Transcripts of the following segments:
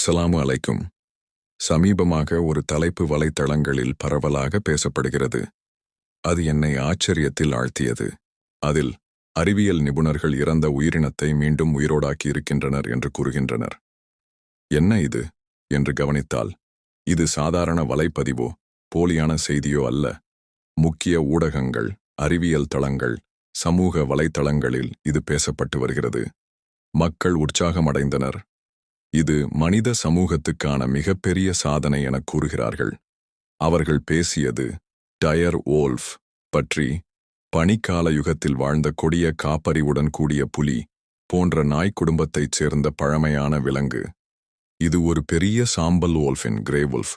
அஸ்ஸலாமு அலைக்கும். சமீபமாக ஒரு தலைப்பு வலைத்தளங்களில் பரவலாக பேசப்படுகிறது. அது என்னை ஆச்சரியத்தில் ஆழ்த்தியது. அதில் அறிவியல் நிபுணர்கள் இறந்த உயிரினத்தை மீண்டும் உயிரோடாக்கி இருக்கின்றனர் என்று கூறுகின்றனர். என்ன இது? என்று கவனித்தால் இது சாதாரண வலைப்பதிவோ போலியான செய்தியோ அல்ல. முக்கிய ஊடகங்கள் அறிவியல் தளங்கள் சமூக வலைத்தளங்களில் இது பேசப்பட்டு வருகிறது. மக்கள் உற்சாகமடைந்தனர். இது மனித சமூகத்துக்கான மிகப்பெரிய சாதனை என கூறுகிறார்கள். அவர்கள் பேசியது டயர் ஓல்ஃப் பற்றி பனிக்கால யுகத்தில் வாழ்ந்த கொடிய காப்பறிவுடன் கூடிய புலி போன்ற நாய் குடும்பத்தைச் சேர்ந்த பழமையான விலங்கு. இது ஒரு பெரிய சாம்பல் ஓல்ஃபின் கிரேவுல்ஃப்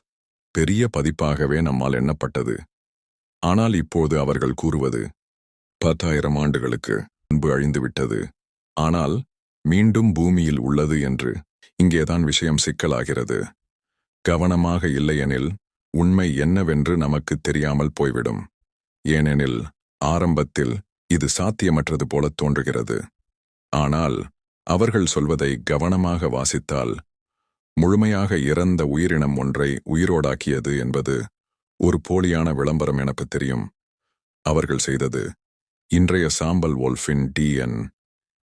பெரிய பதிப்பாகவே நம்மால் எண்ணப்பட்டது. ஆனால் இப்போது அவர்கள் கூறுவது பத்தாயிரம் ஆண்டுகளுக்கு முன்பு அழிந்துவிட்டது. ஆனால் மீண்டும் பூமியில் உள்ளது என்று இங்கேதான் விஷயம் சிக்கலாகிறது. கவனமாக இல்லையெனில் உண்மை என்னவென்று நமக்கு தெரியாமல் போய்விடும். ஏனெனில் ஆரம்பத்தில் இது சாத்தியமற்றது போலத் தோன்றுகிறது. ஆனால் அவர்கள் சொல்வதை கவனமாக வாசித்தால் முழுமையாக இறந்த உயிரினம் ஒன்றை உயிரோடாக்கியது என்பது ஒரு போலியான விளம்பரம் எனக்கு தெரியும். அவர்கள் செய்தது இன்றைய சாம்பல் வோல்ஃபின் டிஎன்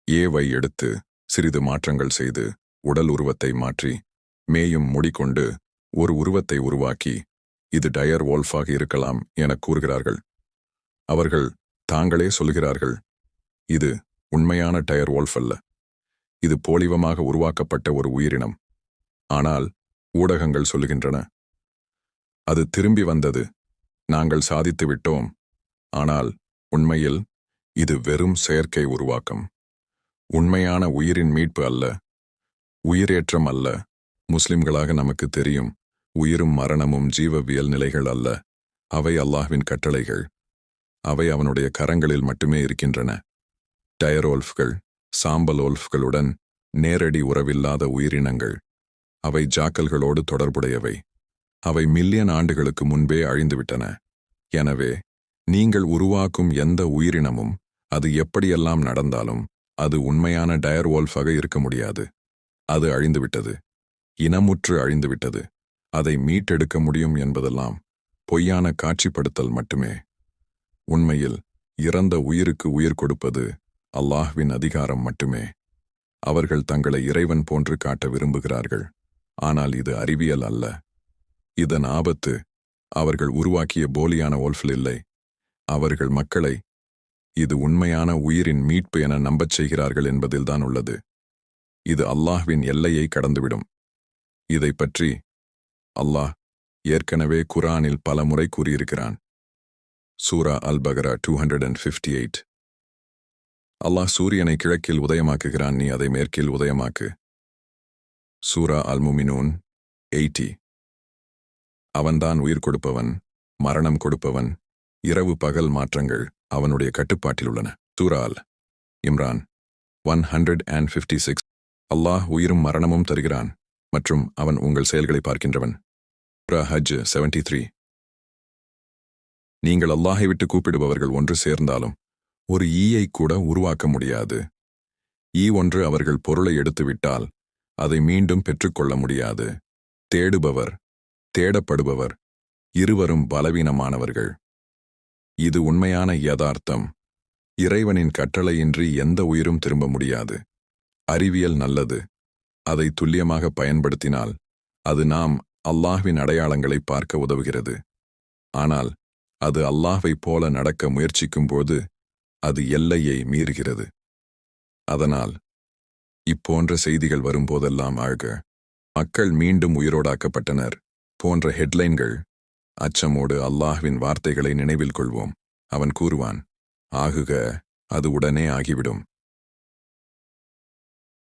ஏவை எடுத்து சிறிது மாற்றங்கள் செய்து உடல் உருவத்தை மாற்றி மேயும் முடிக்கொண்டு ஒரு உருவத்தை உருவாக்கி இது டயர் வோல்ஃபாக இருக்கலாம் எனக் கூறுகிறார்கள். அவர்கள் தாங்களே சொல்கிறார்கள் இது உண்மையான டயர் வோல்ஃப் அல்ல. இது போலிவமாக உருவாக்கப்பட்ட ஒரு உயிரினம். ஆனால் ஊடகங்கள் சொல்லுகின்றன. அது திரும்பி வந்தது. நாங்கள் சாதித்து விட்டோம். ஆனால் உண்மையில் இது வெறும் செயற்கை உருவாக்கம். உண்மையான உயிரின் மீட்பு அல்ல. உயிரேற்றம் அல்ல. முஸ்லிம்களாக நமக்கு தெரியும் உயிரும் மரணமும் ஜீவவியல் நிலைகள் அல்ல. அவை அல்லாஹ்வின் கட்டளைகள். அவை அவனுடைய கரங்களில் மட்டுமே இருக்கின்றன. டயரோல்ஃப்கள் சாம்பலோல்ஃப்களுடன் நேரடி உறவில்லாத உயிரினங்கள். அவை ஜாக்கல்களோடு தொடர்புடையவை. அவை மில்லியன் ஆண்டுகளுக்கு முன்பே அழிந்துவிட்டன. எனவே நீங்கள் உருவாக்கும் எந்த உயிரினமும் அது எப்படியெல்லாம் நடந்தாலும் அது உண்மையான டயர் வோல்ஃபாக இருக்க முடியாது. அது அழிந்துவிட்டது. இனமுற்று அழிந்துவிட்டது. அதை மீட்டெடுக்க முடியும் என்பதெல்லாம் பொய்யான காட்சிப்படுத்தல் மட்டுமே. உண்மையில் இறந்த உயிருக்கு உயிர் கொடுப்பது அல்லாஹ்வின் அதிகாரம் மட்டுமே. அவர்கள் தங்களை இறைவன் போன்று காட்ட விரும்புகிறார்கள். ஆனால் இது அறிவியல் அல்ல. இதன் ஆபத்து அவர்கள் உருவாக்கிய போலியான ஓல்ஃபில் இல்லை. அவர்கள் மக்களை இது உண்மையான உயிரின் மீட்பு என நம்பச் செய்கிறார்கள் என்பதில்தான் உள்ளது. இது அல்லாஹ்வின் எல்லையை கடந்துவிடும். இதை பற்றி அல்லாஹ் ஏற்கனவே குரானில் பல முறை கூறியிருக்கிறான். சூரா அல் பகரா two hundred and fifty eight அல்லாஹ் சூரியனை கிழக்கில் உதயமாக்குகிறான் நீ அதை மேற்கில் உதயமாக்கு. சூரா அல் முமினூன் எயிட்டி அவன்தான் உயிர் கொடுப்பவன் மரணம் கொடுப்பவன் இரவு பகல் மாற்றங்கள் அவனுடைய கட்டுப்பாட்டில் உள்ளன. சூரா அல் Imran one hundred and fifty six அல்லாஹ் உயிரும் மரணமும் தருகிறான் மற்றும் அவன் உங்கள் செயல்களை பார்க்கின்றவன். ஹஜ் செவன்டி த்ரீ நீங்கள் அல்லாஹை விட்டு கூப்பிடுபவர்கள் ஒன்று சேர்ந்தாலும் ஒரு ஈயை கூட உருவாக்க முடியாது. ஈ ஒன்று அவர்கள் பொருளை எடுத்துவிட்டால் அதை மீண்டும் பெற்றுக்கொள்ள முடியாது. தேடுபவர் தேடப்படுபவர் இருவரும் பலவீனமானவர்கள். இது உண்மையான யதார்த்தம். இறைவனின் கட்டளையின்றி எந்த உயிரும் திரும்ப முடியாது. அறிவியல் நல்லது. அதை துல்லியமாக பயன்படுத்தினால் அது நாம் அல்லாஹ்வின் அடையாளங்களை பார்க்க உதவுகிறது. ஆனால் அது அல்லாஹைப் போல நடக்க முயற்சிக்கும்போது அது எல்லையை மீறுகிறது. அதனால் இப்போன்ற செய்திகள் வரும்போதெல்லாம் ஆழ்க. மக்கள் மீண்டும் உயிரோடாக்கப்பட்டனர் போன்ற ஹெட்லைன்கள் அச்சமோடு அல்லாஹ்வின் வார்த்தைகளை நினைவில் கொள்வோம். அவன் கூறுவான் ஆகுக அது உடனே ஆகிவிடும்.